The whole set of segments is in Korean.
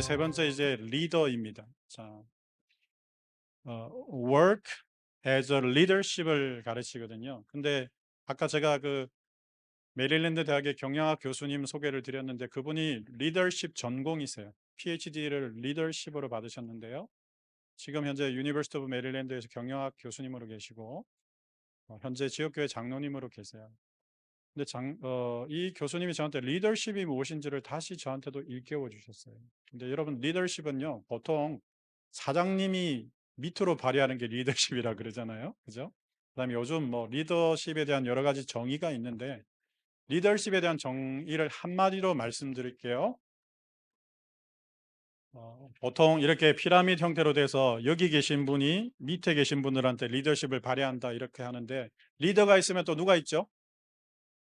다음에 세 번째 이제 리더입니다. 자, 어, work as a leadership을 가르치거든요. 근데 아까 제가 그 메릴랜드 대학의 경영학 교수님 소개를 드렸는데 그분이 리더십 전공이세요. PhD를 리더십으로 받으셨는데요. 지금 현재 유니버시티 오브 메릴랜드에서 경영학 교수님으로 계시고 어, 현재 지역교회 장로님으로 계세요. 근데 장, 어, 이 교수님이 저한테 리더십이 무엇인지를 다시 저한테도 일깨워 주셨어요. 근데 여러분 리더십은요 보통 사장님이 밑으로 발휘하는 게 리더십이라 그러잖아요. 그죠? 그다음에 요즘 뭐 리더십에 대한 여러 가지 정의가 있는데 리더십에 대한 정의를 한마디로 말씀드릴게요. 어, 보통 이렇게 피라미드 형태로 돼서 여기 계신 분이 밑에 계신 분들한테 리더십을 발휘한다 이렇게 하는데 리더가 있으면 또 누가 있죠?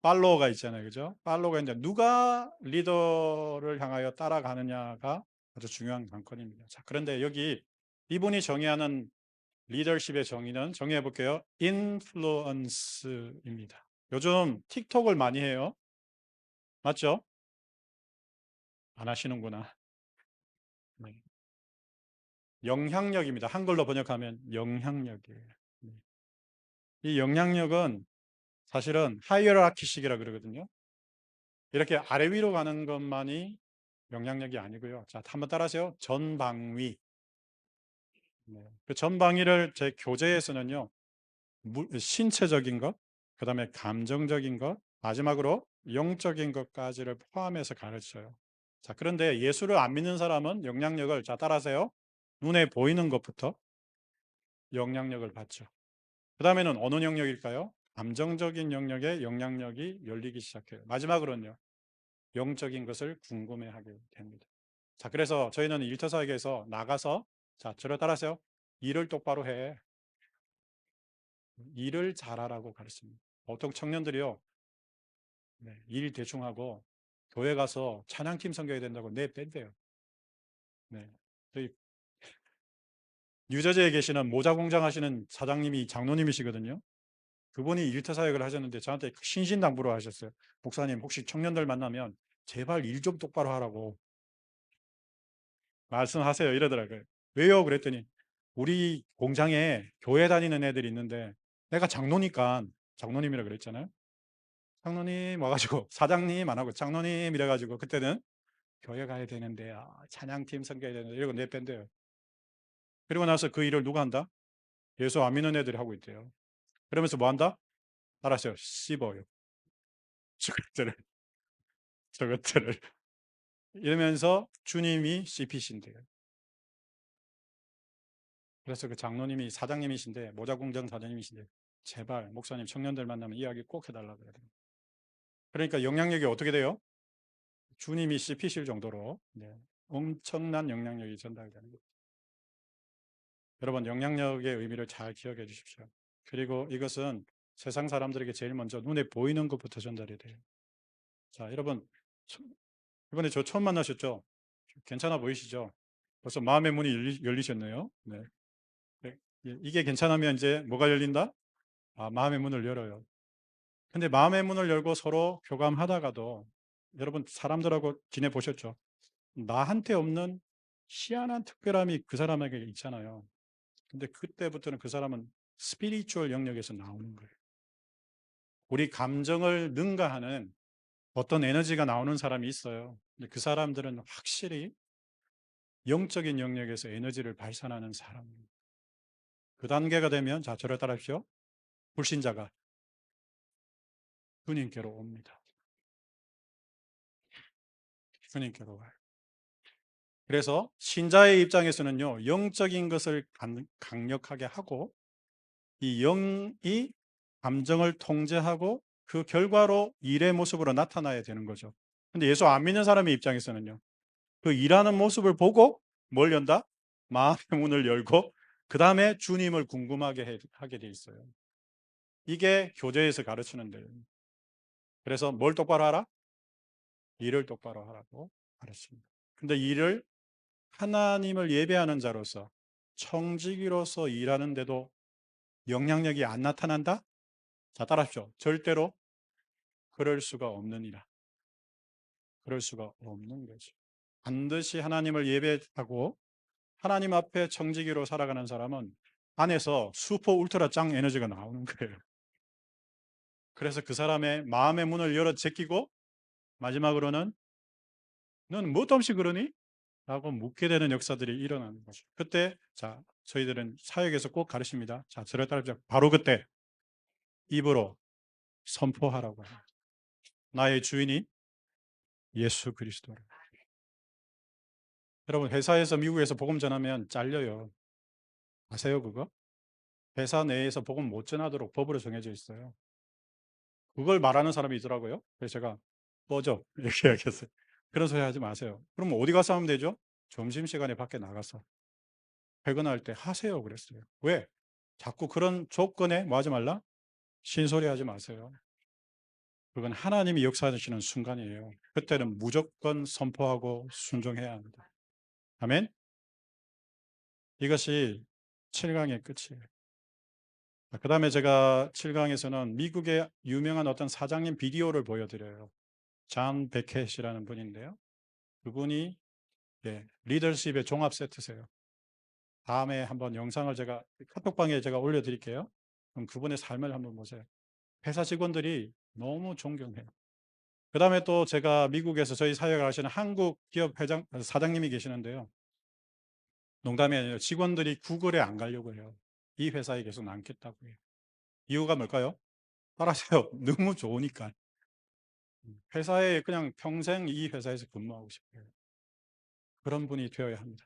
팔로워가 있잖아요. 그죠? 팔로워가 있는데 누가 리더를 향하여 따라가느냐가 아주 중요한 관건입니다. 자, 그런데 여기 이분이 정의하는 리더십의 정의는 정의해 볼게요. 인플루언스입니다. 요즘 틱톡을 많이 해요. 맞죠? 안 하시는구나. 네. 영향력입니다. 한글로 번역하면 영향력이에요. 네. 이 영향력은 사실은 하이어라키식이라 그러거든요. 이렇게 아래 위로 가는 것만이 영향력이 아니고요. 자, 한번 따라하세요. 전방위. 네. 그 전방위를 제 교재에서는요. 신체적인 것, 그 다음에 감정적인 것, 마지막으로 영적인 것까지를 포함해서 가르쳐요. 자, 그런데 예수를 안 믿는 사람은 영향력을, 자, 따라하세요. 눈에 보이는 것부터 영향력을 받죠. 그 다음에는 어느 영역일까요? 감정적인 영역에 영향력이 열리기 시작해요. 마지막으로는요. 영적인 것을 궁금해하게 됩니다. 자, 그래서 저희는 일터 사역에서 나가서 자, 저를 따라하세요. 일을 똑바로 해. 일을 잘하라고 가르칩니다. 보통 청년들이요. 네, 일 대충 하고 교회 가서 찬양팀 섬겨야 된다고 내 뺀대요. 네. 저희 뉴저지에 계시는 모자 공장 하시는 사장님이 장로님이시거든요. 그분이 일터 사역을 하셨는데 저한테 신신당부를 하셨어요. 목사님 혹시 청년들 만나면 제발 일 좀 똑바로 하라고 말씀하세요 이러더라고요. 왜요? 그랬더니 우리 공장에 교회 다니는 애들이 있는데 내가 장로니까 장로님이라 그랬잖아요. 장로님 와가지고 사장님 안 하고 장로님 이래가지고 그때는 교회 가야 되는데 아, 찬양팀 섬겨야 되는데 이러고 내뺀대요. 그리고 나서 그 일을 누가 한다? 예수 안 믿는 애들이 하고 있대요. 그러면서 뭐 한다? 알았어요. 씹어요. 저것들을 저것들을 이러면서 주님이 씹히신대요. 그래서 그 장로님이 사장님이신데 모자 공장 사장님이신데 제발 목사님 청년들 만나면 이야기 꼭 해달라고 그래요. 그러니까 영향력이 어떻게 돼요? 주님이 씹히실 정도로 네, 엄청난 영향력이 전달되는 거죠. 여러분 영향력의 의미를 잘 기억해 주십시오. 그리고 이것은 세상 사람들에게 제일 먼저 눈에 보이는 것부터 전달이 돼요. 자, 여러분 이번에 저 처음 만나셨죠? 괜찮아 보이시죠? 벌써 마음의 문이 열리, 열리셨네요. 네. 예, 이게 괜찮으면 이제 뭐가 열린다? 아, 마음의 문을 열어요. 근데 마음의 문을 열고 서로 교감하다가도 여러분 사람들하고 지내 보셨죠? 나한테 없는 희한한 특별함이 그 사람에게 있잖아요. 근데 그때부터는 그 사람은 스피리추얼 영역에서 나오는 거예요. 우리 감정을 능가하는 어떤 에너지가 나오는 사람이 있어요. 그 사람들은 확실히 영적인 영역에서 에너지를 발산하는 사람입니다. 그 단계가 되면 자 저를 따라하십시오. 불신자가 주님께로 옵니다. 주님께로 와요. 그래서 신자의 입장에서는요, 영적인 것을 강력하게 하고, 이 영이 감정을 통제하고 그 결과로 일의 모습으로 나타나야 되는 거죠. 근데 예수 안 믿는 사람의 입장에서는요, 그 일하는 모습을 보고 뭘 연다? 마음의 문을 열고 그 다음에 주님을 궁금하게 하게 돼 있어요. 이게 교재에서 가르치는 데요. 그래서 뭘 똑바로 하라? 일을 똑바로 하라고 가르칩니다. 근데 일을 하나님을 예배하는 자로서 청지기로서 일하는데도 영향력이 안 나타난다? 자, 따라하십시오. 절대로 그럴 수가 없느니라. 그럴 수가 없는 거죠. 반드시 하나님을 예배하고 하나님 앞에 청지기로 살아가는 사람은 안에서 슈퍼 울트라 짱 에너지가 나오는 거예요. 그래서 그 사람의 마음의 문을 열어 제끼고 마지막으로는 너는 뭣도 없이 그러니? 라고 묻게 되는 역사들이 일어나는 거죠. 그때 자 저희들은 사역에서 꼭 가르칩니다. 자 저를 따르자 바로 그때 입으로 선포하라고 합니다. 나의 주인이 예수 그리스도라. 여러분 회사에서 미국에서 복음 전하면 잘려요. 아세요 그거? 회사 내에서 복음 못 전하도록 법으로 정해져 있어요. 그걸 말하는 사람이 있더라고요. 그래서 제가 꺼져 이렇게 이야기했어요. 그런 소리 하지 마세요. 그럼 어디 가서 하면 되죠? 점심시간에 밖에 나가서 퇴근할 때 하세요 그랬어요. 왜? 자꾸 그런 조건에 뭐 하지 말라? 신소리 하지 마세요. 그건 하나님이 역사하시는 순간이에요. 그때는 무조건 선포하고 순종해야 합니다. 아멘? 이것이 7강의 끝이에요. 그 다음에 제가 7강에서는 미국의 유명한 어떤 사장님 비디오를 보여드려요. 잔 베켓이라는 분인데요. 그분이 예, 리더십의 종합 세트세요. 다음에 한번 영상을 제가 카톡방에 제가 올려드릴게요. 그럼 그분의 삶을 한번 보세요. 회사 직원들이 너무 존경해요. 그 다음에 또 제가 미국에서 저희 사역을 하시는 한국 기업 회장, 사장님이 계시는데요. 농담이 아니라 직원들이 구글에 안 가려고 해요. 이 회사에 계속 남겠다고 해요. 이유가 뭘까요? 따라하세요. 너무 좋으니까. 회사에 그냥 평생 이 회사에서 근무하고 싶어요. 그런 분이 되어야 합니다.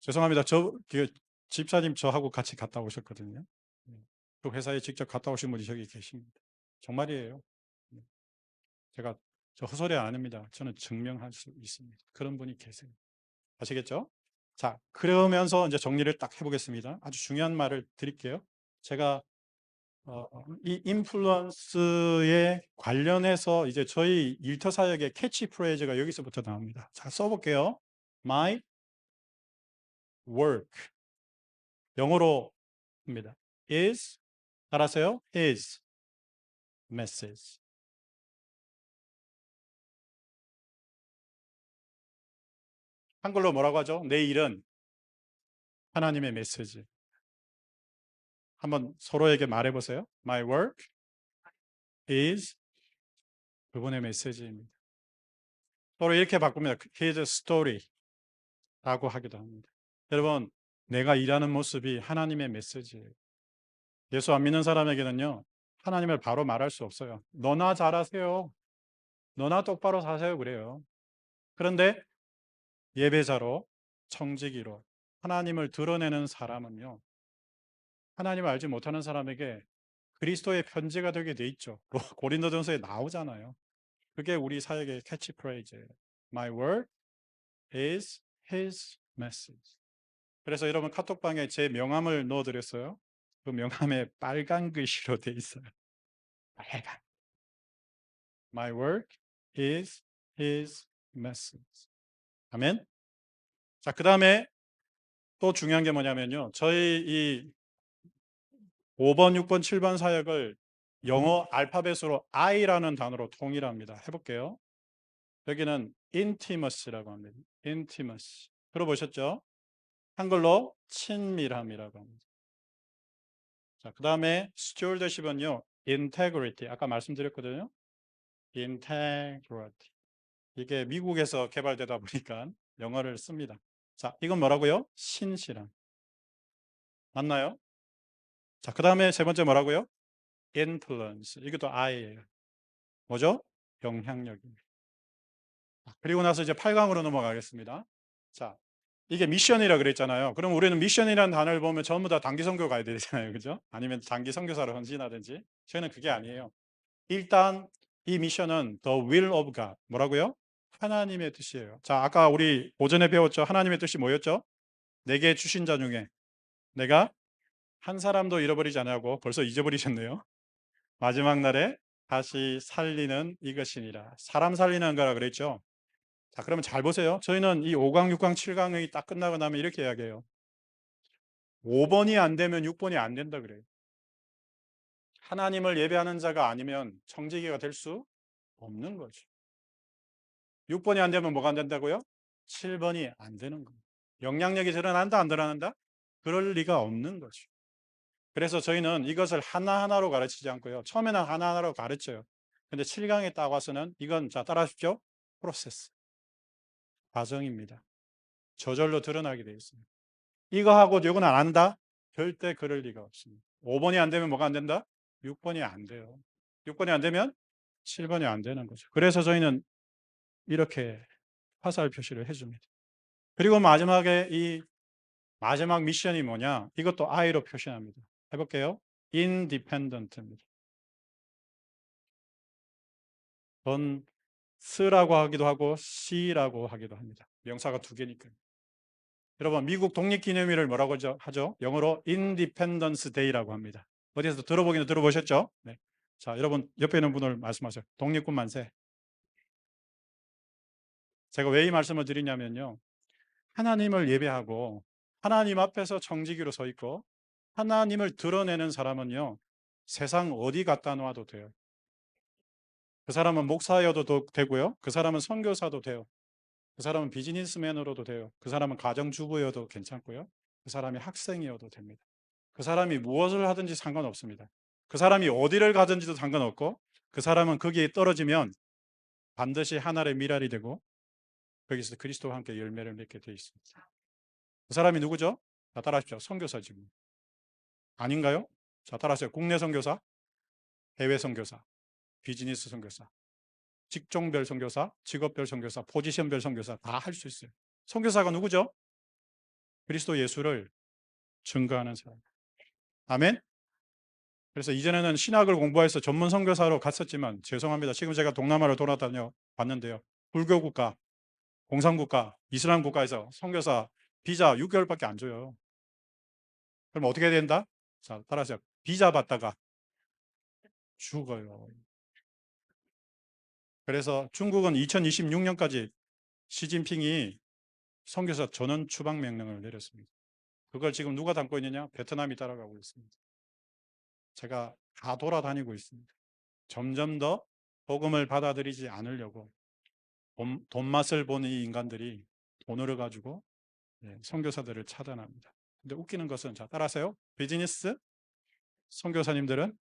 죄송합니다. 저 그 집사님 저하고 같이 갔다 오셨거든요. 그 회사에 직접 갔다 오신 분이 저기 계십니다. 정말이에요. 제가 저 헛소리 안 합니다. 저는 증명할 수 있습니다. 그런 분이 계세요. 아시겠죠? 자, 그러면서 이제 정리를 딱 해보겠습니다. 아주 중요한 말을 드릴게요. 제가 어, 이 인플루언스에 관련해서 이제 저희 일터 사역의 캐치 프레이즈가 여기서부터 나옵니다. 자, 써볼게요. My work. 영어로 입니다. is 따라서요. his message. 한글로 뭐라고 하죠? 내 일은 하나님의 메시지. 한번 서로에게 말해 보세요. My work is 그분의 메시지입니다. 서로 이렇게 바꾸면 His story 라고 하기도 합니다. 여러분, 내가 일하는 모습이 하나님의 메시지예요. 예수 안 믿는 사람에게는요, 하나님을 바로 말할 수 없어요. 너나 잘하세요. 너나 똑바로 사세요. 그래요. 그런데 예배자로, 청지기로 하나님을 드러내는 사람은요, 하나님을 알지 못하는 사람에게 그리스도의 편지가 되게 돼 있죠. 고린도전서에 나오잖아요. 그게 우리 사역의 캐치프레이즈예요. My word is his message. 그래서 여러분 카톡방에 제 명함을 넣어드렸어요. 그 명함에 빨간 글씨로 돼 있어요. 빨간. My work is his message. 아멘. 자, 그 다음에 또 중요한 게 뭐냐면요. 저희 이 5번, 6번, 7번 사역을 영어 알파벳으로 I라는 단어로 통일합니다. 해볼게요. 여기는 intimacy라고 합니다. intimacy. 들어보셨죠? 한글로 친밀함이라고 합니다. 자, 그 다음에 stewardship은요. integrity. 아까 말씀드렸거든요. integrity. 이게 미국에서 개발되다 보니까 영어를 씁니다. 자, 이건 뭐라고요? 신실함. 맞나요? 자, 그 다음에 세 번째 뭐라고요? influence. 이것도 I예요. 뭐죠? 영향력입니다. 그리고 나서 이제 8강으로 넘어가겠습니다. 자, 이게 미션이라 그랬잖아요. 그럼 우리는 미션이라는 단어를 보면 전부 다 단기 선교 가야 되잖아요. 그죠? 아니면 단기 선교사로 헌신하든지. 저희는 그게 아니에요. 일단 이 미션은 the will of God. 뭐라고요? 하나님의 뜻이에요. 자, 아까 우리 오전에 배웠죠? 하나님의 뜻이 뭐였죠? 내게 주신 자 중에 내가 한 사람도 잃어버리지 않냐고 벌써 잊어버리셨네요. 마지막 날에 다시 살리는 이것이니라. 사람 살리는 거라 그랬죠. 자, 그러면 잘 보세요. 저희는 이 5강, 6강, 7강이 딱 끝나고 나면 이렇게 이야기해요. 5번이 안 되면 6번이 안 된다 그래요. 하나님을 예배하는 자가 아니면 청지기가 될 수 없는 거죠. 6번이 안 되면 뭐가 안 된다고요? 7번이 안 되는 겁니다. 영향력이 드러난다 안 드러난다? 그럴 리가 없는 거죠. 그래서 저희는 이것을 하나하나로 가르치지 않고요. 처음에는 하나하나로 가르쳐요. 근데 7강에 딱 와서는 이건 자 따라하십시오. 프로세스. 과정입니다. 저절로 드러나게 되어 있습니다. 이거 하고 이거는 안 한다? 절대 그럴 리가 없습니다. 5번이 안 되면 뭐가 안 된다? 6번이 안 돼요. 6번이 안 되면 7번이 안 되는 거죠. 그래서 저희는 이렇게 화살 표시를 해줍니다. 그리고 마지막에 이 마지막 미션이 뭐냐? 이것도 I로 표시합니다. 해볼게요. independent입니다. 전 스라고 하기도 하고 C라고 하기도 합니다. 명사가 두 개니까. 여러분 미국 독립기념일을 뭐라고 하죠? 영어로 Independence Day라고 합니다. 어디에서 들어보기는 들어보셨죠? 네. 자, 여러분 옆에 있는 분을 말씀하세요. 독립군 만세. 제가 왜 이 말씀을 드리냐면요. 하나님을 예배하고 하나님 앞에서 정직이로 서 있고 하나님을 드러내는 사람은요. 세상 어디 갖다 놓아도 돼요. 그 사람은 목사여도 되고요. 그 사람은 선교사도 돼요. 그 사람은 비즈니스맨으로도 돼요. 그 사람은 가정주부여도 괜찮고요. 그 사람이 학생이어도 됩니다. 그 사람이 무엇을 하든지 상관없습니다. 그 사람이 어디를 가든지도 상관없고 그 사람은 거기에 떨어지면 반드시 하나의 미랄이 되고 거기서 그리스도와 함께 열매를 맺게 되어 있습니다. 그 사람이 누구죠? 자, 따라하십시오. 선교사지. 아닌가요? 자, 따라하세요. 국내 선교사, 해외 선교사, 비즈니스 선교사, 직종별 선교사, 직업별 선교사, 포지션별 선교사 다 할 수 있어요. 선교사가 누구죠? 그리스도 예수를 증거하는 사람. 아멘. 그래서 이전에는 신학을 공부해서 전문 선교사로 갔었지만 죄송합니다. 지금 제가 동남아를 돌아다녀 봤는데요. 불교 국가, 공산 국가, 이슬람 국가에서 선교사 비자 6개월밖에 안 줘요. 그럼 어떻게 된다? 자, 따라하세요. 비자 받다가 죽어요. 그래서 중국은 2026년까지 시진핑이 선교사 전원 추방 명령을 내렸습니다. 그걸 지금 누가 담고 있느냐? 베트남이 따라가고 있습니다. 제가 다 돌아다니고 있습니다. 점점 더 복음을 받아들이지 않으려고 돈, 돈 맛을 보는 이 인간들이 돈을 가지고 예, 선교사들을 차단합니다. 근데 웃기는 것은 자 따라하세요. 비즈니스 선교사님들은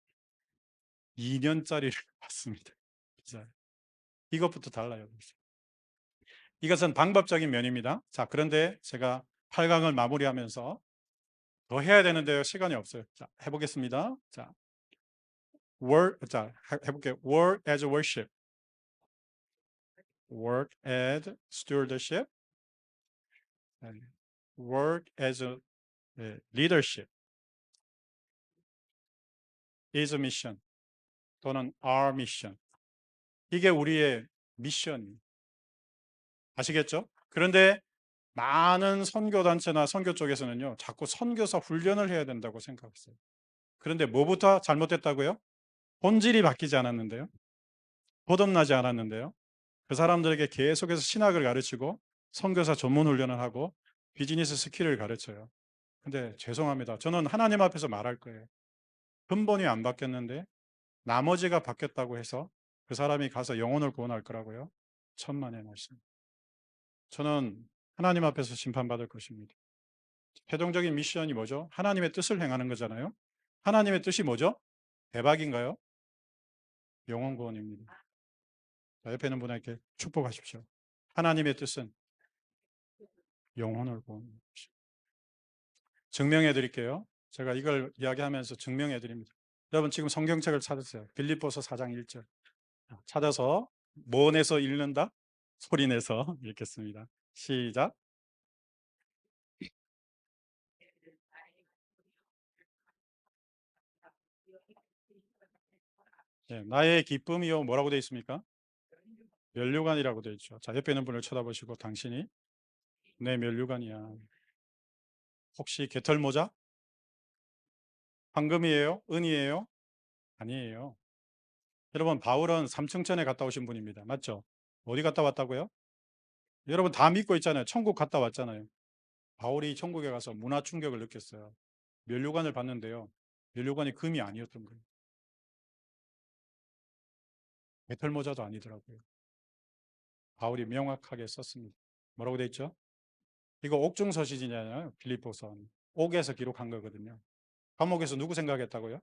2년짜리를 받습니다. 이것부터 달라요. 이것은 방법적인 면입니다. 자, 그런데 제가 8강을 마무리하면서 더 해야 되는데요. 시간이 없어요. 자, 해보겠습니다. 자, work, 자, 해볼게요. work as worship. work as stewardship. work as leadership. is mission. 또는 our mission. 이게 우리의 미션. 아시겠죠? 그런데 많은 선교단체나 선교 쪽에서는요, 자꾸 선교사 훈련을 해야 된다고 생각했어요. 그런데 뭐부터 잘못됐다고요? 본질이 바뀌지 않았는데요. 보dom나지 않았는데요. 그 사람들에게 계속해서 신학을 가르치고 선교사 전문 훈련을 하고 비즈니스 스킬을 가르쳐요. 근데 죄송합니다. 저는 하나님 앞에서 말할 거예요. 근본이 안 바뀌었는데 나머지가 바뀌었다고 해서 그 사람이 가서 영혼을 구원할 거라고요? 천만의 말씀. 저는 하나님 앞에서 심판받을 것입니다. 최종적인 미션이 뭐죠? 하나님의 뜻을 행하는 거잖아요. 하나님의 뜻이 뭐죠? 대박인가요? 영혼 구원입니다. 자, 옆에 있는 분에게 축복하십시오. 하나님의 뜻은 영혼을 것입니다. 증명해 드릴게요. 제가 이걸 이야기하면서 증명해 드립니다. 여러분 지금 성경책을 찾으세요. 빌립보서 4장 1절. 찾아서 뭐 내서 읽는다? 소리 내서 읽겠습니다. 시작. 네, 나의 기쁨이요 뭐라고 되어 있습니까? 멸류관이라고 되어 있죠. 자 옆에 있는 분을 쳐다보시고 당신이 내 멸류관이야. 혹시 개털 모자? 황금이에요? 은이에요? 아니에요. 여러분 바울은 삼층천에 갔다 오신 분입니다. 맞죠? 어디 갔다 왔다고요? 여러분 다 믿고 있잖아요. 천국 갔다 왔잖아요. 바울이 천국에 가서 문화 충격을 느꼈어요. 멸류관을 봤는데요. 멸류관이 금이 아니었던 거예요. 메털 모자도 아니더라고요. 바울이 명확하게 썼습니다. 뭐라고 돼 있죠? 이거 옥중 서신이잖아요. 빌립보선. 옥에서 기록한 거거든요. 감옥에서 누구 생각했다고요?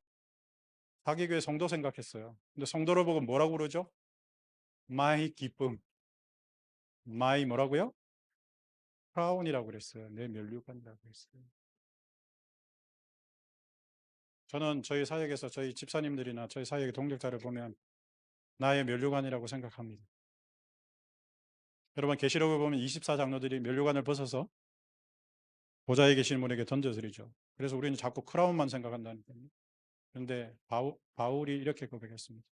자기 교회 성도 생각했어요. 근데 성도를 보고 뭐라고 그러죠? 마이 기쁨. 마이 뭐라고요? 크라운이라고 그랬어요. 내 면류관이라고 했어요. 저는 저희 사역에서 저희 집사님들이나 저희 사역의 동력자를 보면 나의 면류관이라고 생각합니다. 여러분 계시록을 보면 24장로들이 면류관을 벗어서 보좌에 계신 분에게 던져드리죠. 그래서 우리는 자꾸 크라운만 생각한다니까요. 그런데 바울, 바울 이 이렇게 고백했습니다.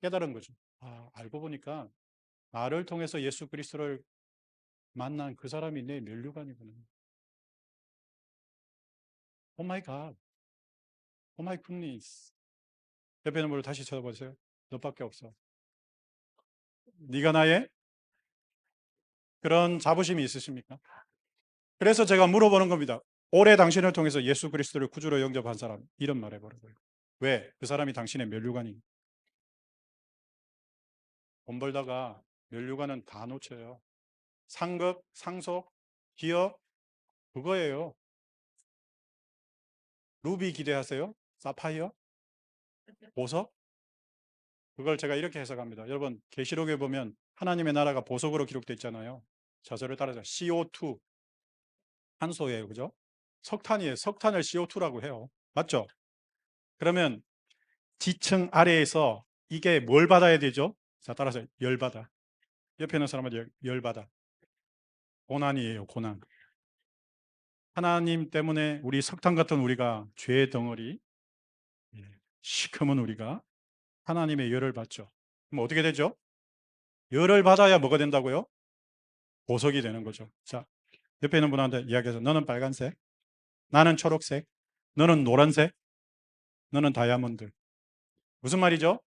깨달은 거죠. 아, 알고 보니까 나를 통해서 예수 그리스도를 만난 그 사람이 내 면류관이구나. 오 마이 갓. 오 마이 굿니스. 옆에 있는 분을 다시 쳐다보세요. 너밖에 없어. 네가 나의 그런 자부심이 있으십니까? 그래서 제가 물어보는 겁니다. 올해 당신을 통해서 예수 그리스도를 구주로 영접한 사람 이런 말 해버려요. 왜? 그 사람이 당신의 면류관이 돈 벌다가 면류관은 다 놓쳐요. 상급, 상속, 기업 그거예요. 루비 기대하세요? 사파이어? 보석? 그걸 제가 이렇게 해석합니다. 여러분 계시록에 보면 하나님의 나라가 보석으로 기록되어 있잖아요. 저절을 따라서 CO2 탄소예요. 그죠? 석탄이에요. 석탄을 CO2라고 해요. 맞죠? 그러면 지층 아래에서 이게 뭘 받아야 되죠? 자, 따라서 열받아. 옆에 있는 사람한테 열받아. 고난이에요, 고난. 하나님 때문에 우리 석탄 같은 우리가 죄의 덩어리, 예, 시커먼 우리가 하나님의 열을 받죠. 그럼 어떻게 되죠? 열을 받아야 뭐가 된다고요? 보석이 되는 거죠. 자, 옆에 있는 분한테 이야기해서 너는 빨간색, 나는 초록색, 너는 노란색, 너는 다이아몬드. 무슨 말이죠?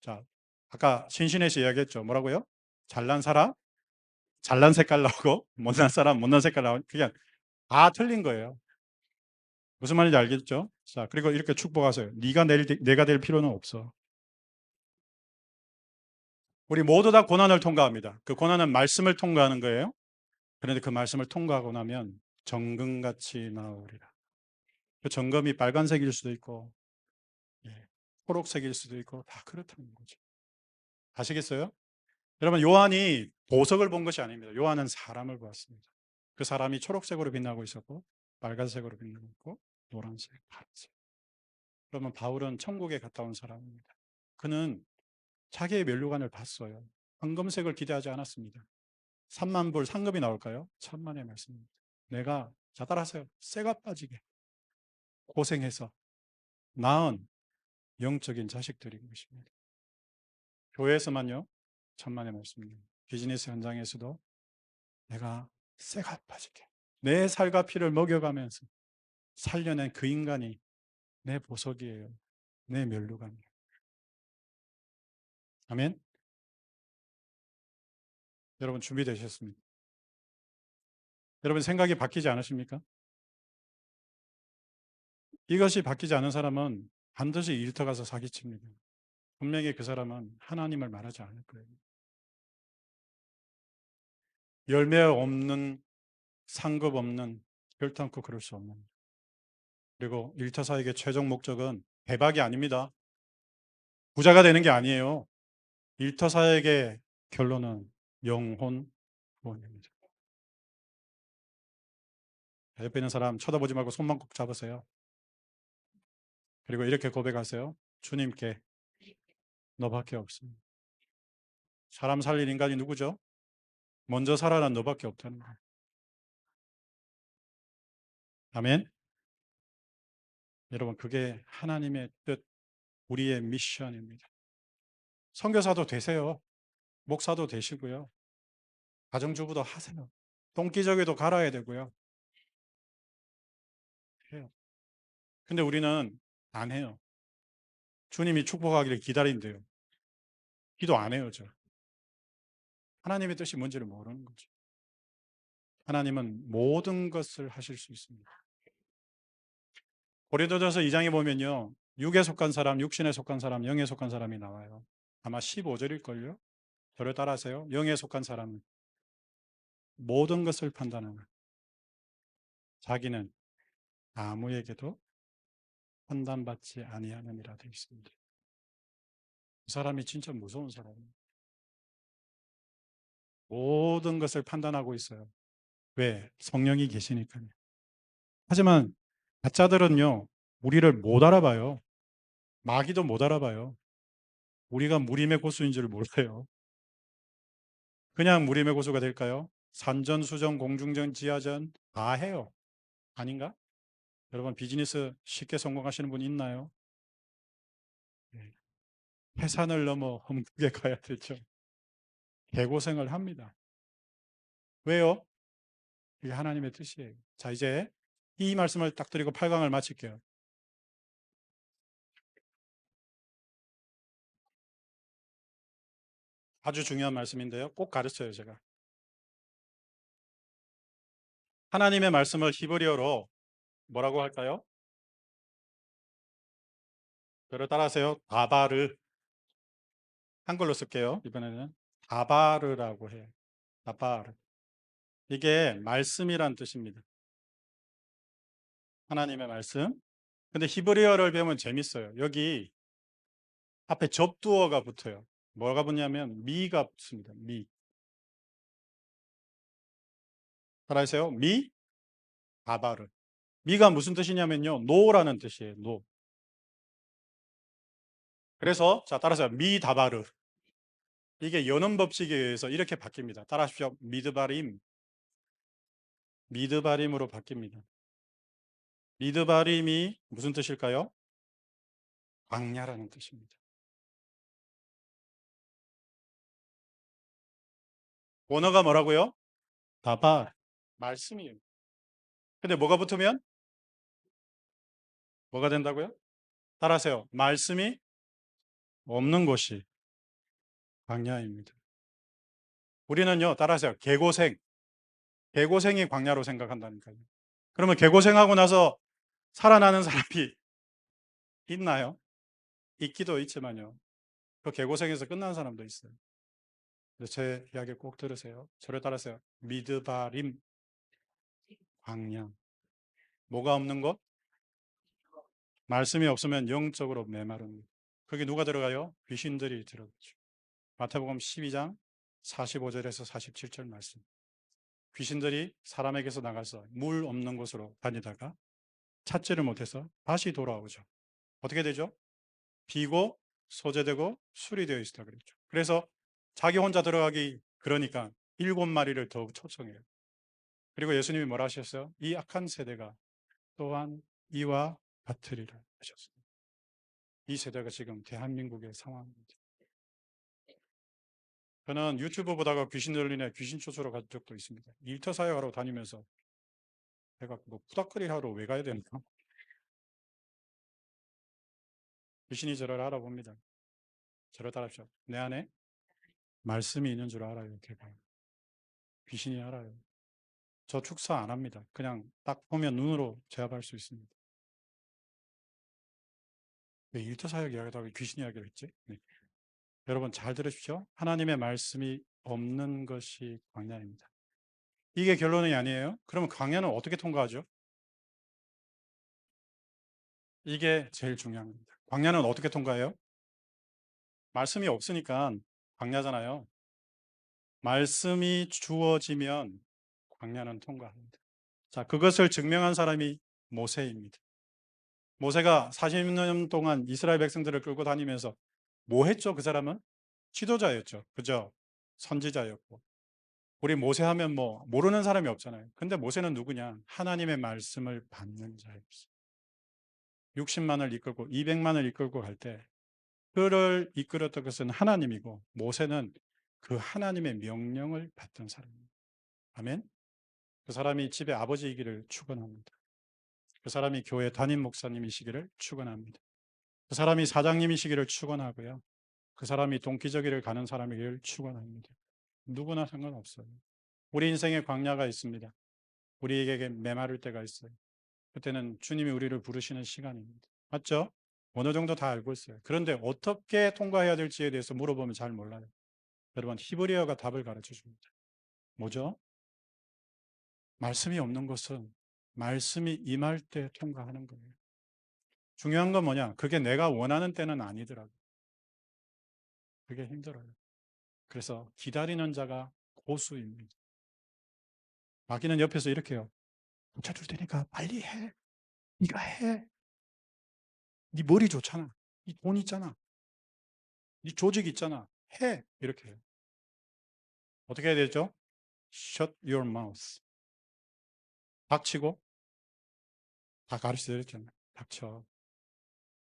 자, 아까 신신혜 씨 이야기했죠. 뭐라고요? 잘난 사람, 잘난 색깔 나오고 못난 사람, 못난 색깔 나오고 그냥 다 틀린 거예요. 무슨 말인지 알겠죠? 자, 그리고 이렇게 축복하세요. 네가 낼, 내가 될 필요는 없어. 우리 모두 다 고난을 통과합니다. 그 고난은 말씀을 통과하는 거예요. 그런데 그 말씀을 통과하고 나면 정금같이 나오리라. 그 정금이 빨간색일 수도 있고 예, 초록색일 수도 있고 다 그렇다는 거죠. 아시겠어요? 여러분 요한이 보석을 본 것이 아닙니다. 요한은 사람을 보았습니다. 그 사람이 초록색으로 빛나고 있었고 빨간색으로 빛나고 있고 노란색, 파란색. 그러면 바울은 천국에 갔다 온 사람입니다. 그는 자기의 면류관을 봤어요. 황금색을 기대하지 않았습니다. 3만 불 상금이 나올까요? 천만의 말씀입니다. 내가 자 따라하세요. 쇠가 빠지게 고생해서 낳은 영적인 자식들인 것입니다. 교회에서만요. 천만의 말씀입니다. 비즈니스 현장에서도 내가 쇠가 빠지게 내 살과 피를 먹여가면서 살려낸 그 인간이 내 보석이에요. 내 멸류관이에요. 아멘. 여러분 준비되셨습니까? 여러분 생각이 바뀌지 않으십니까? 이것이 바뀌지 않은 사람은 반드시 일터 가서 사기칩니다. 분명히 그 사람은 하나님을 말하지 않을 거예요. 열매 없는 상급 없는 결탄코 그럴 수 없는 그리고 일터사에게 최종 목적은 대박이 아닙니다. 부자가 되는 게 아니에요. 일터사에게 결론은 영혼 구원입니다. 옆에 있는 사람 쳐다보지 말고 손만 꼭 잡으세요. 그리고 이렇게 고백하세요. 주님께 너밖에 없습니다. 사람 살릴 인간이 누구죠? 먼저 살아난 너밖에 없다는 거예요. 아멘. 여러분 그게 하나님의 뜻, 우리의 미션입니다. 선교사도 되세요. 목사도 되시고요. 가정주부도 하세요. 동기적에도 갈아야 되고요. 근데 우리는 안 해요. 주님이 축복하기를 기다린대요. 기도 안 해요, 저. 하나님의 뜻이 뭔지를 모르는 거죠. 하나님은 모든 것을 하실 수 있습니다. 고린도전서 2장에 보면요. 육에 속한 사람, 육신에 속한 사람, 영에 속한 사람이 나와요. 아마 15절일걸요. 저를 따라하세요. 영에 속한 사람은 모든 것을 판단하는 자기는 아무에게도 판단받지 아니하느니라 되어 있습니다. 그 사람이 진짜 무서운 사람이에요. 모든 것을 판단하고 있어요. 왜? 성령이 계시니까요. 하지만 가짜들은요, 우리를 못 알아봐요. 마귀도 못 알아봐요. 우리가 무림의 고수인 줄 몰라요. 그냥 무림의 고수가 될까요? 산전, 수전, 공중전, 지하전 다 해요. 아닌가? 여러분 비즈니스 쉽게 성공하시는 분 있나요? 네. 해산을 넘어 험국에 가야 되죠. 개고생을 합니다. 왜요? 이게 하나님의 뜻이에요. 자, 이제 이 말씀을 딱 드리고 8강을 마칠게요. 아주 중요한 말씀인데요. 꼭 가르쳐요, 제가. 하나님의 말씀을 히브리어로 뭐라고 할까요? 저를 따라하세요. 다바르. 한글로 쓸게요. 이번에는 다바르라고 해요. 다바르. 이게 말씀이란 뜻입니다. 하나님의 말씀. 근데 히브리어를 배우면 재밌어요. 여기 앞에 접두어가 붙어요. 뭐가 붙냐면 미가 붙습니다. 미. 따라하세요. 미, 다바르. 미가 무슨 뜻이냐면요. 노라는 뜻이에요. 노. 그래서 자 따라서 미다바르. 이게 연음 법칙에 의해서 이렇게 바뀝니다. 따라하십시오. 미드바림. 미드바림으로 바뀝니다. 미드바림이 무슨 뜻일까요? 광야라는 뜻입니다. 원어가 뭐라고요? 다바 말씀이에요. 근데 뭐가 붙으면 뭐가 된다고요? 따라하세요. 말씀이 없는 곳이 광야입니다. 우리는요, 따라하세요. 개고생. 개고생이 광야로 생각한다니까요. 그러면 개고생하고 나서 살아나는 사람이 있나요? 있기도 있지만요. 그 개고생에서 끝난 사람도 있어요. 제 이야기 꼭 들으세요. 저를 따라서요. 미드바림 광야. 뭐가 없는 것? 말씀이 없으면 영적으로 메마릅니다. 거기 누가 들어가요? 귀신들이 들어가죠. 마태복음 12장 45절에서 47절 말씀. 귀신들이 사람에게서 나가서 물 없는 곳으로 다니다가 찾지를 못해서 다시 돌아오죠. 어떻게 되죠? 비고 소재되고 술이 되어 있다 그랬죠. 그래서 자기 혼자 들어가기 그러니까 일곱 마리를 더욱 초청해요. 그리고 예수님이 뭐라 하셨어요? 이 악한 세대가 또한 이와 같으리라 하셨습니다. 이 세대가 지금 대한민국의 상황입니다. 저는 유튜브 보다가 귀신 들리네 귀신 쫓으러 간 적도 있습니다. 일터 사역하러 다니면서 제가 뭐 푸닥거리 하러 왜 가야 되나? 귀신이 저를 알아봅니다. 저를 따라합시오. 내 안에 말씀이 있는 줄 알아요. 걔가. 귀신이 알아요. 저 축사 안 합니다. 그냥 딱 보면 눈으로 제압할 수 있습니다. 왜 일터 사역 이야기하다가 귀신 이야기를 했지? 네. 여러분 잘 들으십시오. 하나님의 말씀이 없는 것이 광야입니다. 이게 결론이 아니에요. 그러면 광야는 어떻게 통과하죠? 이게 제일 중요한 겁니다. 광야는 어떻게 통과해요? 말씀이 없으니까 광야잖아요. 말씀이 주어지면 광야는 통과합니다. 자, 그것을 증명한 사람이 모세입니다. 모세가 40년 동안 이스라엘 백성들을 끌고 다니면서 뭐 했죠? 그 사람은 지도자였죠. 그죠? 선지자였고. 우리 모세 하면 뭐 모르는 사람이 없잖아요. 근데 모세는 누구냐? 하나님의 말씀을 받는 자였어요. 60만을 이끌고 200만을 이끌고 갈 때 그를 이끌었던 것은 하나님이고 모세는 그 하나님의 명령을 받던 사람입니다. 아멘. 그 사람이 집에 아버지이기를 축원합니다. 그 사람이 교회 담임 목사님이시기를 축원합니다. 그 사람이 사장님이시기를 축원하고요. 그 사람이 동기저기를 가는 사람이기를 축원합니다. 누구나 상관없어요. 우리 인생에 광야가 있습니다. 우리에게 메마를 때가 있어요. 그때는 주님이 우리를 부르시는 시간입니다. 맞죠? 어느 정도 다 알고 있어요. 그런데 어떻게 통과해야 될지에 대해서 물어보면 잘 몰라요. 여러분 히브리어가 답을 가르쳐 줍니다. 뭐죠? 말씀이 없는 것은 말씀이 임할 때 통과하는 거예요. 중요한 건 뭐냐? 그게 내가 원하는 때는 아니더라고요. 그게 힘들어요. 그래서 기다리는 자가 고수입니다. 마귀는 옆에서 이렇게 해요. 고쳐줄 테니까 빨리 해. 네가 해. 네 머리 좋잖아. 네 돈 있잖아. 네 조직 있잖아. 해. 이렇게 해요. 어떻게 해야 되죠? Shut your mouth. 닥치고 다 가르쳐 드렸잖아요. 닥쳐.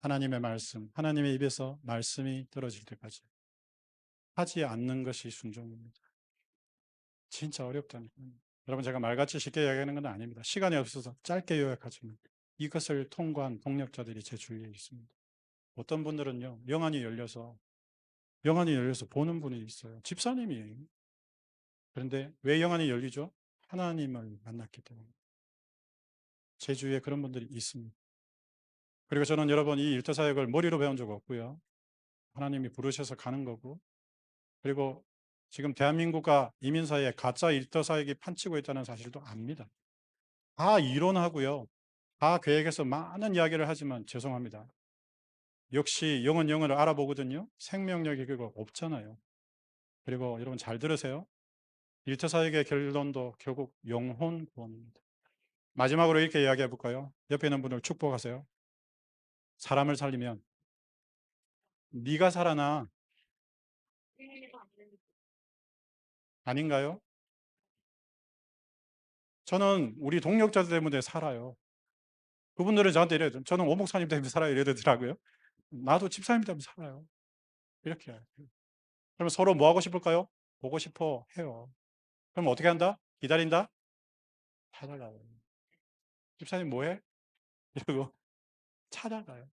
하나님의 말씀, 하나님의 입에서 말씀이 떨어질 때까지 하지 않는 것이 순종입니다. 진짜 어렵다니까요. 여러분 제가 말같이 쉽게 이야기하는 건 아닙니다. 시간이 없어서 짧게 요약하지만 이것을 통과한 동력자들이 제 주위에 있습니다. 어떤 분들은요, 영안이 열려서 영안이 열려서 보는 분이 있어요. 집사님이에요. 그런데 왜 영안이 열리죠? 하나님을 만났기 때문에. 제 주위에 그런 분들이 있습니다. 그리고 저는 여러분 이 일터 사역을 머리로 배운 적 없고요. 하나님이 부르셔서 가는 거고. 그리고 지금 대한민국과 이민 사이에 가짜 일터 사역이 판치고 있다는 사실도 압니다. 다 이론하고요. 다 계획해서 많은 이야기를 하지만 죄송합니다. 역시 영은 영을 알아보거든요. 생명력이 그거 없잖아요. 그리고 여러분 잘 들으세요. 일터 사역의 결론도 결국 영혼 구원입니다. 마지막으로 이렇게 이야기해 볼까요? 옆에 있는 분을 축복하세요. 사람을 살리면 네가 살아나 아닌가요? 저는 우리 동력자들 때문에 살아요. 그분들은 저한테 이래요. 저는 오목사님 때문에 살아요. 이러더라고요. 나도 집사님 때문에 살아요. 이렇게. 그러면 서로 뭐 하고 싶을까요? 보고 싶어 해요. 그럼 어떻게 한다? 기다린다? 찾아가요. 집사님 뭐해? 이러고 찾아가요.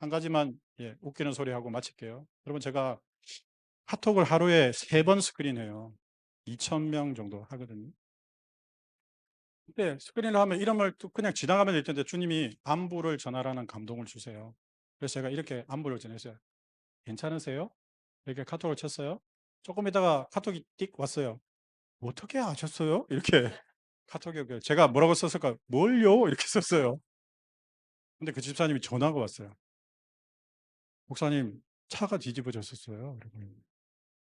한 가지만 예, 웃기는 소리 하고 마칠게요. 여러분 제가 카톡을 하루에 세 번 스크린해요. 2,000명 정도 하거든요. 근데 스크린을 하면 이름을 또 그냥 지나가면 될 텐데 주님이 안부를 전하라는 감동을 주세요. 그래서 제가 이렇게 안부를 전했어요. 괜찮으세요? 이렇게 카톡을 쳤어요. 조금 있다가 카톡이 띡 왔어요. 어떻게 아셨어요? 이렇게 카톡에 그 제가 뭐라고 썼을까? 뭘요? 이렇게 썼어요. 근데 그 집사님이 전화가 왔어요. 목사님 차가 뒤집어졌었어요.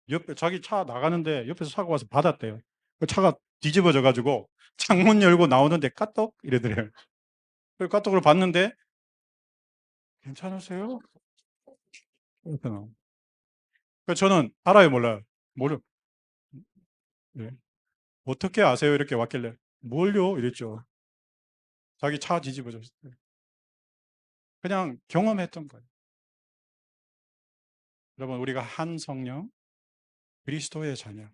옆에 자기 차 나가는데 옆에서 차가 와서 받았대요. 그 차가 뒤집어져 가지고 창문 열고 나오는데 까똑 이러더래요. 그 까똑을 봤는데 괜찮으세요? 이렇게 나오. 그 저는 알아요, 몰라요? 모르. 네. 어떻게 아세요? 이렇게 왔길래 뭘요? 이랬죠. 자기 차 뒤집어졌을 때. 그냥 경험했던 거예요. 여러분 우리가 한 성령 그리스도의 자녀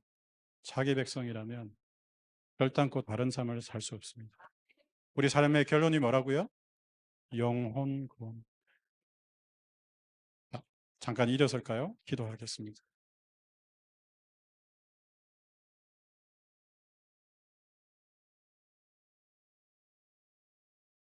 자기 백성이라면 결단코 다른 삶을 살 수 없습니다. 우리 삶의 결론이 뭐라고요? 영혼 구원. 자, 잠깐 일어설까요? 기도하겠습니다.